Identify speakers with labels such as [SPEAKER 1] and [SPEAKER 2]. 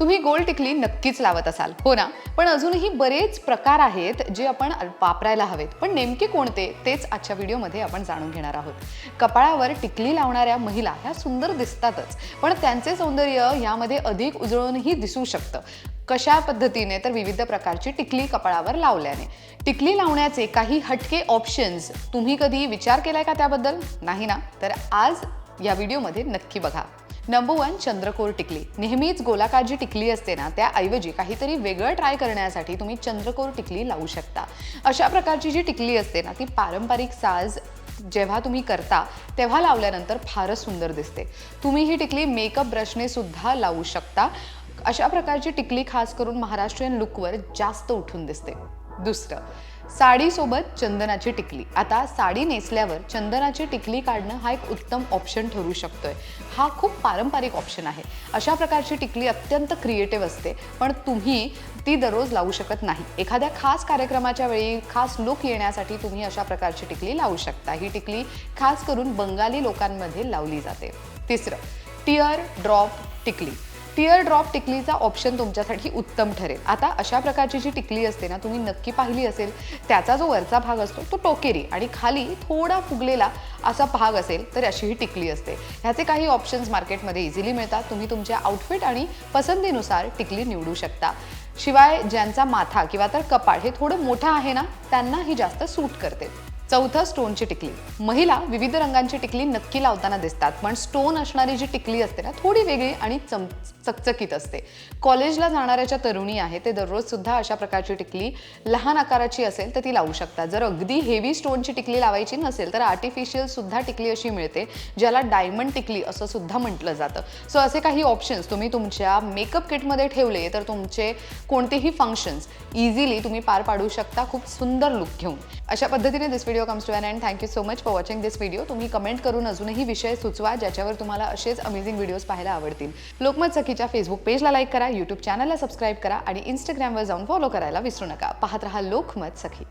[SPEAKER 1] तुम्ही गोल टिकली नक्कीच लावत असाल. हो ना? पण अजूनही बरेच प्रकार आहेत जे आपण वापरायला हवेत. पण नेमके कोणते तेच आजच्या व्हिडिओमध्ये आपण जाणून घेणार आहोत. कपाळावर टिकली लावणाऱ्या महिला ह्या सुंदर दिसतातच. पण त्यांचे सौंदर्य यामध्ये अधिक उजळूनही दिसू शकतं. कशा पद्धतीने तर विविध प्रकारची टिकली कपाळावर लावल्याने. टिकली लावण्याचे काही हटके ऑप्शन्स तुम्ही कधी विचार केलाय का त्याबद्दल? नाही ना? तर आज या व्हिडिओमध्ये नक्की बघा. नंबर वन चंद्रकोर टिकली. नेहमीच गोलाकार जी टिकली असते ना त्याऐवजी काहीतरी वेगळं ट्राय करण्यासाठी तुम्ही चंद्रकोर टिकली लावू शकता. अशा प्रकारची जी टिकली असते ना ती पारंपरिक साज जेव्हा तुम्ही करता तेव्हा लावल्यानंतर फारच सुंदर दिसते. तुम्ही ही टिकली मेकअप ब्रशने सुद्धा लावू शकता. अशा प्रकारची टिकली खास करून महाराष्ट्रीयन लुकवर जास्त उठून दिसते. दुसरं साडीसोबत चंदनाची टिकली. आता साडी नेसल्यावर चंदनाची टिकली काढणं हा एक उत्तम ऑप्शन ठरू शकतोय. हा खूप पारंपरिक ऑप्शन आहे. अशा प्रकारची टिकली अत्यंत क्रिएटिव्ह असते पण तुम्ही ती दररोज लावू शकत नाही. एखाद्या खास कार्यक्रमाच्या वेळी खास लुक येण्यासाठी तुम्ही अशा प्रकारची टिकली लावू शकता. ही टिकली खास करून बंगाली लोकांमध्ये लावली जाते. तिसरं टिअर ड्रॉप टिकली. टिअर ड्रॉप टिकलीचा ऑप्शन तुमच्यासाठी उत्तम ठरेल. आता अशा प्रकारची जी टिकली असते ना तुम्ही नक्की पाहिली असेल त्याचा जो वरचा भाग असतो तो टोकेरी आणि खाली थोडा फुगलेला असा भाग असेल तर अशी ही टिकली असते. ह्याचे काही ऑप्शन्स मार्केटमध्ये इझिली मिळतात. तुम्ही तुमच्या आउटफिट आणि पसंतीनुसार टिकली निवडू शकता. शिवाय ज्यांचा माथा किंवा तर कपाळ हे थोडं मोठं आहे ना त्यांना ही जास्त सूट करते. चौथं स्टोनची टिकली. महिला विविध रंगांची टिकली नक्की लावताना दिसतात. पण स्टोन असणारी जी टिकली असते ना थोडी वेगळी आणि चम चकचकीत असते. कॉलेजला जाणाऱ्या ज्या तरुणी आहे ते दररोज सुद्धा अशा प्रकारची टिकली लहान आकाराची असेल तर ती लावू शकता जर अगदी हेवी स्टोनची टिकली लावायची नसेल तर आर्टिफिशियल सुद्धा टिकली अशी मिळते ज्याला डायमंड टिकली असं सुद्धा म्हटलं जातं. सो असे काही ऑप्शन्स तुम्ही तुमच्या मेकअप किटमध्ये ठेवले तर तुमचे कोणतेही फंक्शन्स इझिली तुम्ही पार पाडू शकता खूप सुंदर लुक घेऊन. अशा पद्धतीने this video comes to an end thank you so much for watching this video तुम्ही कमेंट करून अजूनही विषय सुचवा ज्याच्यावर तुम्हाला असेच अमेझिंग व्हिडिओज पाहायला आवडतील. लोकमत सखीच्या फेसबुक पेजला लाईक करा यूट्यूब चॅनलला सबस्क्राईब करा आणि इंस्टाग्रामवर जाऊन फॉलो करायला विसरू नका. पाहत रहा लोकमत सखी.